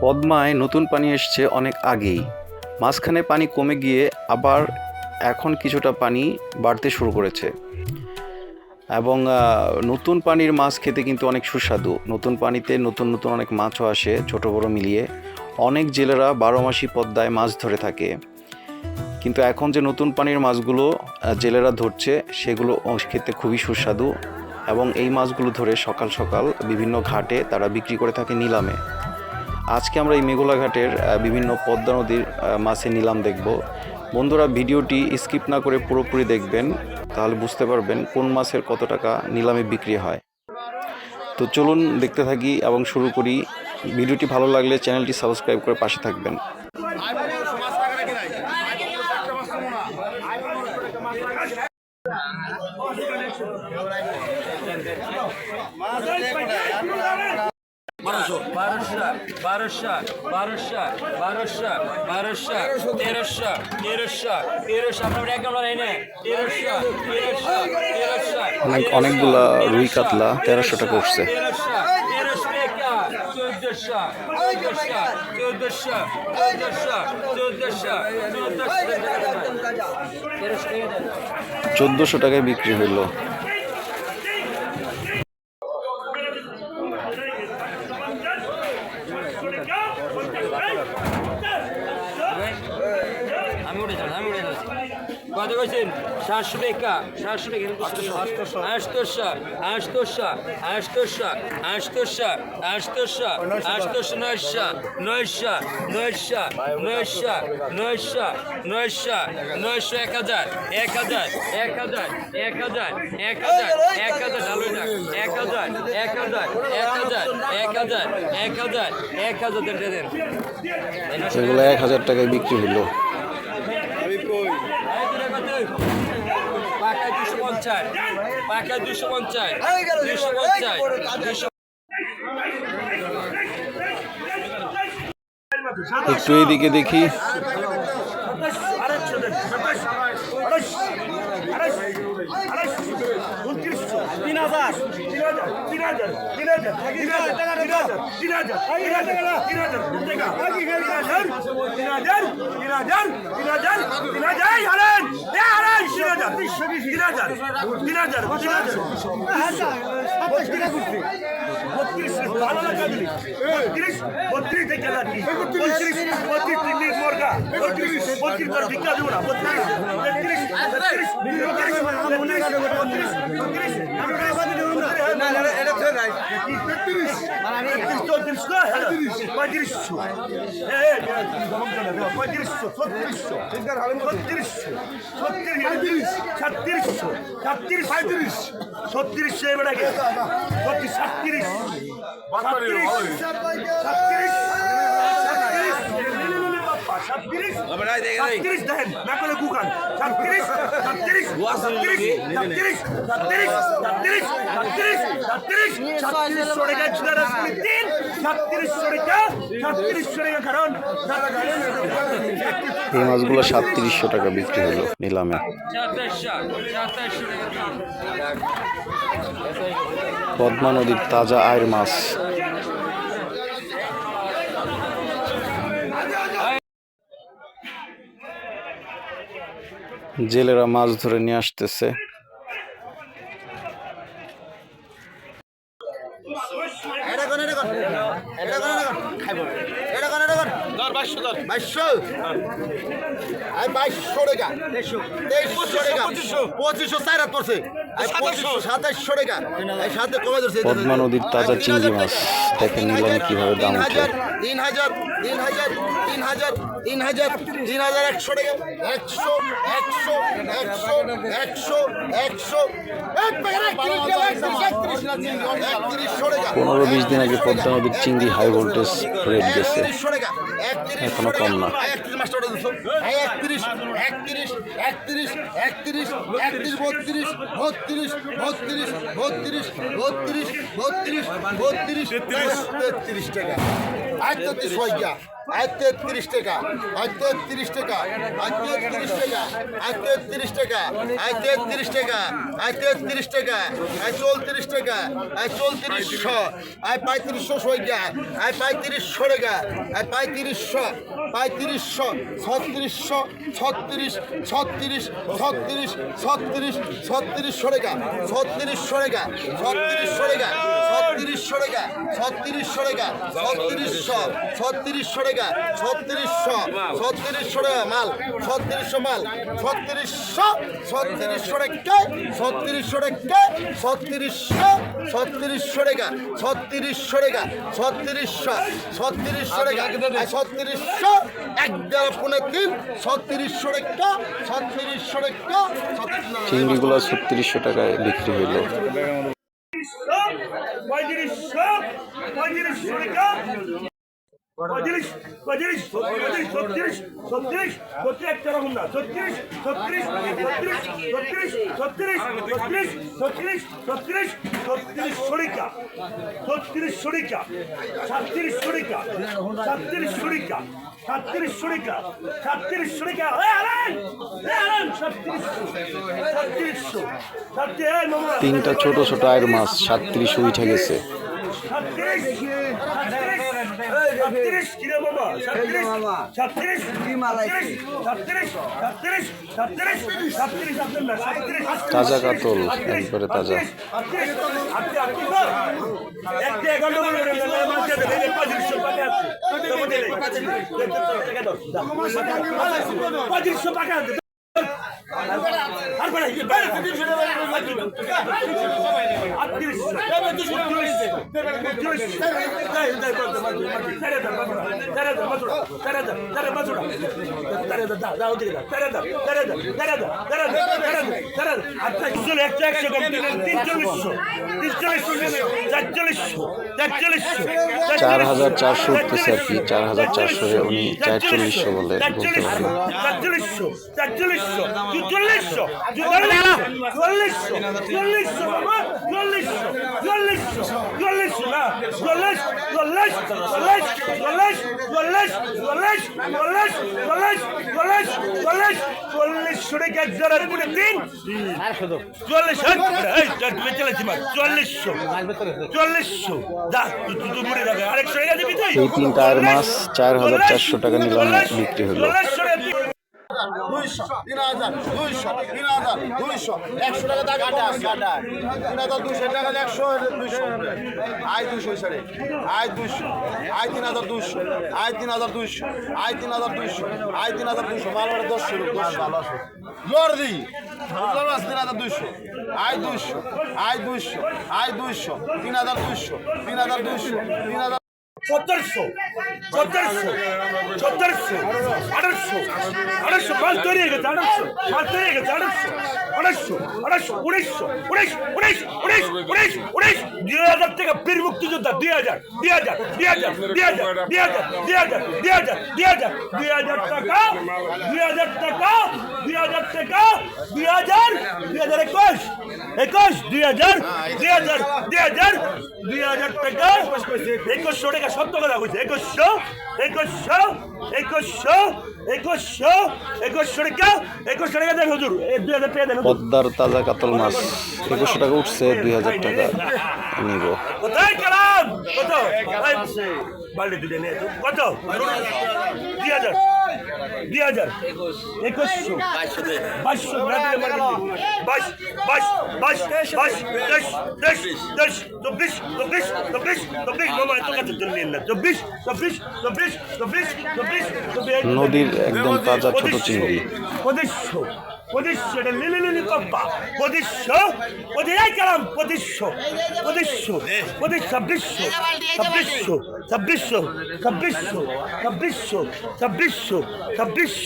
পদ্মায় নতুন পানি এসছে অনেক আগেই। মাঝখানে পানি কমে গিয়ে আবার এখন কিছুটা পানি বাড়তে শুরু করেছে। এবং নতুন পানির মাছ খেতে কিন্তু অনেক সুস্বাদু। নতুন পানিতে নতুন নতুন অনেক মাছও আসে, ছোট, বড় মিলিয়ে। অনেক জেলেরা বারো মাসি পদ্মায় মাছ ধরে থাকে। কিন্তু এখন যে নতুন পানির মাছগুলো জেলেরা ধরছে, সেগুলো খেতে খুবই সুস্বাদু। এবং এই মাছগুলো ধরে সকাল সকাল বিভিন্ন ঘাটে তারা বিক্রি করে থাকে নিলামে। আজকে আমরা এই মেঘলাঘাটের বিভিন্ন পদ্মা নদীর মাছে নিলাম দেখব। বন্ধুরা, ভিডিওটি স্কিপ না করে পুরোপুরি দেখবেন, তাহলে বুঝতে পারবেন কোন মাছের কত টাকা নিলামে বিক্রি হয়। তো চলুন দেখতে থাকি এবং শুরু করি। ভিডিওটি ভালো লাগলে চ্যানেলটি সাবস্ক্রাইব করে পাশে থাকবেন। বারোশো বারোশো বারোশো বারোশো বারোশো বারোশো তেরোশো তেরোশো তেরোশো আপনার এক নম্বর এই তেরোশো তেরোশো তেরোশো অনেক অনেকগুলা রুই কাতলা তেরোশো টাকা উঠছে চোদ্দশো টাকায় বিক্রি হইল কইছেন সাতশো টাকা সাতশো টাকা আটশোশো আটশোশো আটশোশো আটশোশো আটশোশো আটশোশো আটশোশো নয়শো নয়শো নয়শো নয়শো নয়শো নয়শো নয়শো এক হাজার এক হাজার এক হাজার এক হাজার এক হাজার এক হাজার এক হাজার এক হাজার এক হাজার এক হাজার এক হাজার এক হাজার দেন এক হাজার টাকায় বিক্রি হইল পাকায় দুশো পঞ্চাশ। পাকায় দুশো পঞ্চাশ। দুশো পঞ্চাশ। দুশো একটু এইদিকে দেখি। বত্রিশ থেকে বত্রিশ বত্রিশ তিন মোরগা বত্রিশ বত্রিশ তোর ভিক্ষা দেবো না বত্রিশ পঁয়ত্রিশশো পঁয়ত্রিশশো ছত্রিশশো ছত্রিশশো ছত্রিশ সাতত্রিশশো সাতত্রিশ পঁয়ত্রিশ ছত্রিশশো এবার সাতত্রিশ সাতত্রিশ সাতত্রিশ সাতত্রিশ সাতত্রিশ দেখেন না করে গুকান সাতত্রিশ সাতত্রিশ সাতত্রিশ সাতত্রিশ সাতত্রিশ সাতত্রিশ সাতত্রিশ সাতত্রিশ সাতত্রিশশো টাকা ছিলার তিন সাতত্রিশশো টাকা সাতত্রিশশো টাকা কারণ এই মাছগুলো সাতত্রিশশো টাকা বিক্রি হলো নিলামে। পদ্মা নদীর তাজা আয়ের মাছ। পদ্মা নদীর তাজা চিংড়ি মাছ। দেখেন নিলামে কীভাবে দাম উঠে তিন হাজার তিন হাজার তিন হাজার তিন হাজার তিন হাজার একশো টাকা। একশো একশো একশো একশো একশো। পনেরো বিশ দিন আগে পদ্মা নদীর চিংড়ি হাই ভোল্টেজ রেট গেছে। এখনও কম না। টাকা। একত্রিশ একত্রিশ একত্রিশ একত্রিশ একত্রিশ একত্রিশ বত্রিশ বত্রিশ বত্রিশ বত্রিশ বত্রিশ বত্রিশ বত্রিশ তেত্রিশ টাকা। আর তেত্রিশ হয়ে গিয়া আয় তেত্রিশ টাকা আয় তেত্রিশ টাকা আয় তেত্রিশ টাকা আয় তেত্রিশ টাকা আয় তেত্রিশ টাকা আয় তেত্রিশ টাকা আয় চৌত্রিশ টাকা আয় চৌত্রিশশো আয় পঁয়ত্রিশশো সইকা আয় পঁয়ত্রিশশো টাকা আয় পঁয়ত্রিশশো পঁয়ত্রিশশো ছত্রিশশো ছত্রিশ ছত্রিশ ছত্রিশ ছত্রিশ ছত্রিশশো টাকা ছত্রিশশো টাকা ছত্রিশশো টাকা ছত্রিশশো টাকা ছত্রিশশো টাকা ছত্রিশশো ছত্রিশশো টাকা ছত্রিশশো ছত্রিশশো টাকা মাল ছত্রিশশো মাল ছত্রিশশো ছত্রিশশো টাকা ছত্রিশশো টাকা ছত্রিশশো ছত্রিশশো টাকা ছত্রিশশো টাকা ছত্রিশশো ছত্রিশশো টাকা ছত্রিশশো এক দেড় পনেরো তিন ছত্রিশশো টাকা ছত্রিশশো টাকা চিংড়িগুলো ছত্রিশশো টাকায় বিক্রি হইল পঁয়ত্রিশশো পঁয়ত্রিশশো টাকা পঁয়ত্রিশ পঁয়ত্রিশ পঁয়ত্রিশ ছত্রিশ ছত্রিশ ছত্রিশ একটা রকম না ছত্রিশ ছত্রিশ ছত্রিশ ছত্রিশ ছত্রিশ ছত্রিশ ছত্রিশ ছত্রিশ ছত্রিশ সাতত্রিশ সাতত্রিশ সাতত্রিশ সাতত্রিশ তিনটা ছোট ছোট আয়ের মাছ সাতত্রিশ উঠে গেছে। সাতত্রিশ সাতত্রিশ কিরে বাবা? সাতত্রিশ সাতত্রিশ সাতত্রিশ সাতত্রিশ সাতত্রিশ সাতত্রিশ আপনার না সাতত্রিশ তাজা কাতল, একবারে তাজা। টাকা আছে। চার হাজার চারশো উঠতেছে আর কি চার হাজার চারশো উনি চারচল্লিশশো বলে বলতে পারেন। চুয়াল্লিশশো চুয়াল্লিশশো চুয়াল্লিশশো বাবা চুয়াল্লিশশো চুয়াল্লিশশো চুয়াল্লিশশো না চুয়াল্লিশ চুয়াল্লিশ চুয়াল্লিশ চুয়াল্লিশ চুয়াল্লিশ চুয়াল্লিশ চুয়াল্লিশ চুয়াল্লিশ চুয়াল্লিশ চুয়াল্লিশ চুয়াল্লিশশো টাকা এক জোড়ার করে তিন চুয়াল্লিশ এই তুমি চলেছি মা চুয়াল্লিশশো চুয়াল্লিশশো যা তুই তুই মরে যাবে আরেকশো টাকা দিবি তুই এই তিনটা আয়ের মাছ চার হাজার চারশো টাকা নিলামে বিক্রি হলো। দুইশো তিন হাজার দুইশো তিন হাজার দুইশো। একশো টাকা দাগ কাটা কাটা। তিন হাজার দুশো টাকা একশো দুইশো। আয় দুইশো সাড়ে আয় দুইশো। আয় তিন হাজার দুইশো। আয় তিন হাজার দুইশো। আয় তিন হাজার দুইশো। আয় তিন হাজার দুইশো। ভালো করে দশ শুরু দশ ভালো জোর দিই তিন হাজার দুইশো। আয় দুইশো। আয় দুইশো। আয় দুইশো। তিন হাজার দুইশো। তিন হাজার দুইশো। তিন হাজার হয়ে হয়ে একুশ একুশ দুই হাজার দুই হাজার দুই হাজার দুই হাজার টাকা টাকা সত্য কথা বলছে একুশশো একুশশো একুশশো একুশশো একুশশো টাকা একুশশো টাকা দেন হুজুর। দুই হাজার টাকা দেন। পদ্মার তাজা কাতল মাছ। একুশশো টাকা উঠছে দুই হাজার টাকা নিব। কোথায় গেলাম কত? বাড়ি দুটো নিয়ে কত? দুই হাজার। দুই হাজার। একুশশো। বাইশশো। বাইশ বাইশ বাইশ বাইশ তেইশ তেইশ তেইশ চব্বিশ চব্বিশ চব্বিশ চব্বিশ। মামা এত কাছে তুলে নিন না। চব্বিশ চব্বিশ চব্বিশ চব্বিশ চব্বিশ চব্বিশ। নদীর একদম তাজা ছোট চিংড়ি। পঁচিশশো। পঁচিশশো এটা লিলি লিলি কপ্পা পঁচিশশো পঁচিশ গেলাম পঁচিশশো পঁচিশশো পঁচিশ ছাব্বিশশো ছাব্বিশশো ছাব্বিশশো ছাব্বিশশো ছাব্বিশশো ছাব্বিশশো ছাব্বিশশো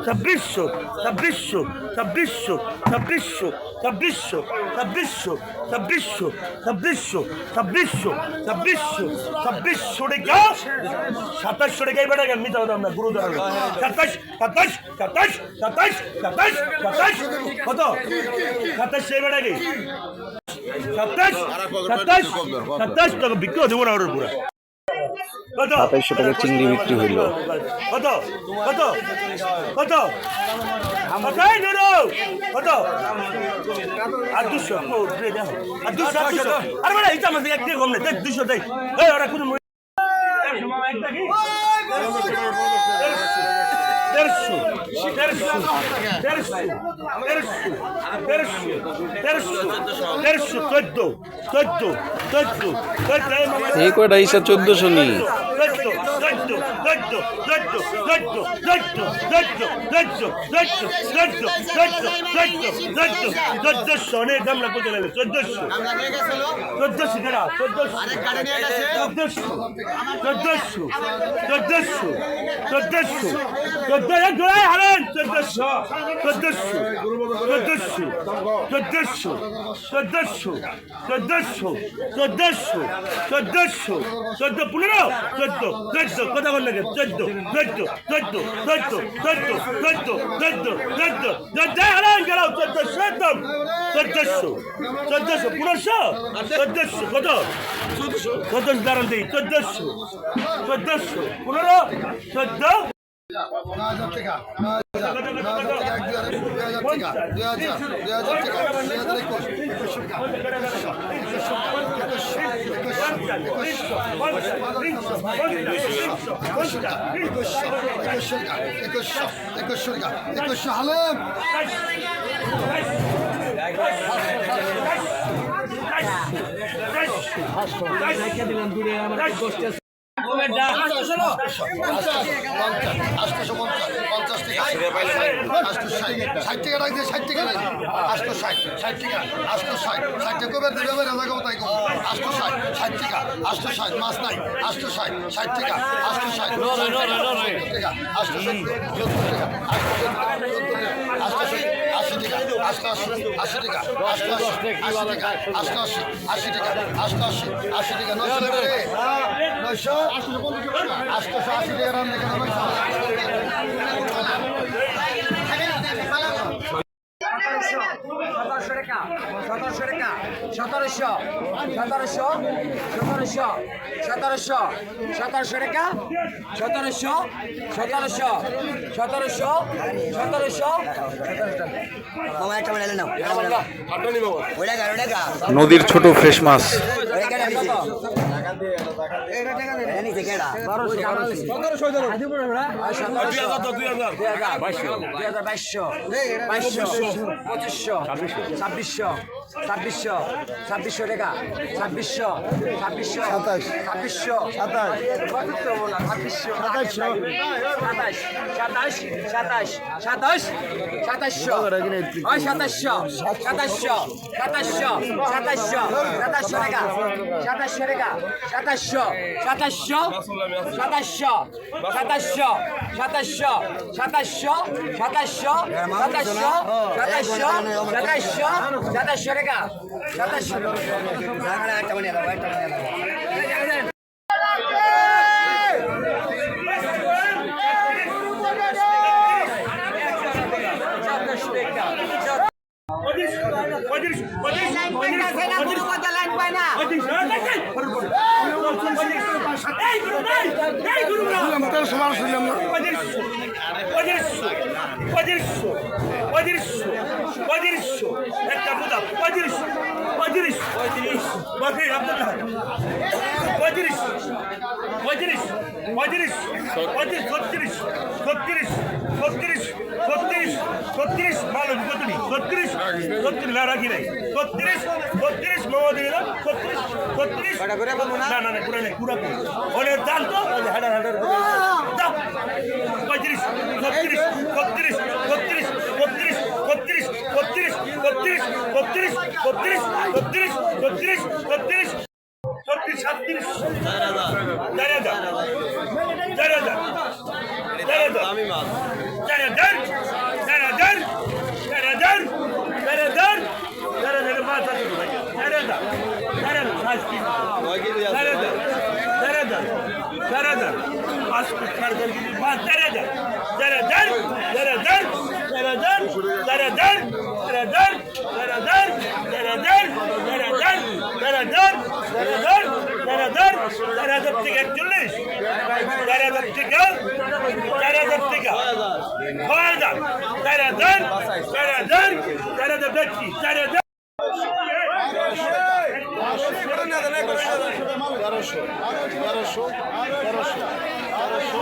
ছাব্বিশশো ছাব্বিশশো ছাব্বিশশো ছাব্বিশশো ছাব্বিশশো ছাব্বিশশো ছাব্বিশশো ছাব্বিশশো ছাব্বিশশো ছাব্বিশশো ছাব্বিশশো টাকা সাতাশশো গেল মিথ্যা কথা আমরা গুরু সাতাশ সাতাশ সাতাশ সাতাশ সাতাশ কত? সাতাশ সেই বেড়ে গেই সাতাশ? সাতাশ? সাতাশ টাকা বিক্রি দেবো না ওর পুরা। কত? সাতাইশশো টাকা চিংড়ি বিক্রি হইল কত? কত? কত? কত এই নুরু কত? আর দুশো। ও, দে আর দুশো আরে বেটা এটা আমাদের এক দিয়ে কম নেই। দুশো দেখ। ওরা কোনো এই কয়টা হিসাব চোদ্দশো নি? চোদ্দশো অনেক গামলা করতে লাগল চোদ্দশো। চোদ্দশো কেনা চোদ্দশো। চোদ্দশো। চোদ্দশো। চোদ্দশো। চোদ্দশো। চোদ্দশো। চোদ্দশো হারে। চোদ্দ জোড়ায় হারেন চোদ্দশো চোদ্দশো চোদ্দশো চোদ্দশো চোদ্দশো চোদ্দশো চোদ্দশো চোদ্দশো চোদ্দ পনেরো চোদ্দ চোদ্দ কথা বল লাগে চোদ্দ চোদ্দ চোদ্দ চোদ্দ চোদ্দ চোদ্দ চোদ্দ চোদ্দ চোদ্দ হারান গেল চোদ্দশো একদম চোদ্দশো চোদ্দশো পনেরোশো চোদ্দশো কত হাজার টাকা দুই হাজার দুই হাজার টাকা দুই হাজার একুশ দূরে আমার আটশো পঞ্চাশ পঞ্চাশ টাকা আটশো ষাট টাকা রাখছে ষাট টাকা রাখছে আটশো ষাট ষাট টাকা আটশো ষাট ষাট টাকা কবে দেবে হবে রাজা তাই কবে আটশো ষাট ষাট টাকা আটশো ষাট মাছ নাই আটশো ষাট ষাট টাকা আটশো ষাট টাকা আটশো সত্তর টাকা আটশো আশি টাকা আটশো আশি টাকা আটশো আশি টাকা আটশো আশি আশি টাকা আটশো আশি আশি টাকা নয়শো টাকা ছয়শো আটশোশো আশি টাকা রান্না টাকা। সতেরোশো সতেরোশো সতেরোশো সতেরোশো সতেরোশো টাকা সতেরোশো সতেরোশো সতেরোশো সতেরোশো নদীর ছোট ফ্রেশ মাছ। ছাব্বিশশো। ছাব্বিশশো ছাব্বিশশো টাকা ছাব্বিশশো ছাব্বিশশো সাতাশ ছাব্বিশশো সাতাশ ছাব্বিশশো সাতাশশো সাতাশ সাতাশ সাতাশ সাতাশশো ওই সাতাশশো সাতাশশো সাতাশশো সাতাশশো সাতাশশো টাকা সাতাশশো টাকা সাতাশশো সাতাশশো সাতাশশো সাতাশশো সাতাশশো সাতাশশো সাতাশশো সাতাশশো সাতাশশো সাতাশশো সাতাশশো টাকা। সাতাশশো মানে একটা মানে পঁচিশ পঁচিশ পঁচিশ পঁচিশশো পঁচিশশো পঁচিশশো একটা বুধা পঁচিশ পঁচিশ পঁয়ত্রিশ পঁয়ত্রিশ পঁয়ত্রিশ পঁয়ত্রিশ ছত্রিশ ছত্রিশ ছত্রিশ ছত্রিশ ছত্রিশ ভালো কতটি ছত্রিশ ছত্রিশ না রাখি নাই। ছত্রিশ ছত্রিশ মামা দিয়ে দাও ছত্রিশ ছত্রিশ। না? না না পুরা নেই পুরা পুরো। অনেক দাম তো হাডার পঁয়ত্রিশ ছত্রিশ ছত্রিশ ছত্রিশ ছত্রিশ ছত্রিশ ছত্রিশ ছত্রিশ সাতত্রিশ জানাজা জানাজা জানাজা জানাজার জানাজার জানাজার জানাজার জানাজার মাথা দুটো ভাই জানাজা জানাজা শাস্তি জানাজা জানাজা জানাজা আসবে কারগর gibi বাস জানাজা জানাজার জানাজার জানাজার জানাজার জানাজার জানাজার চার হাজার চার হাজার থেকে একচল্লিশ চার হাজার থেকে চার হাজার থেকে ছয় হাজার চার হাজার চার হাজার চার হাজার দেখছি চার হাজার তেরোশো তেরোশো তেরোশো তেরোশো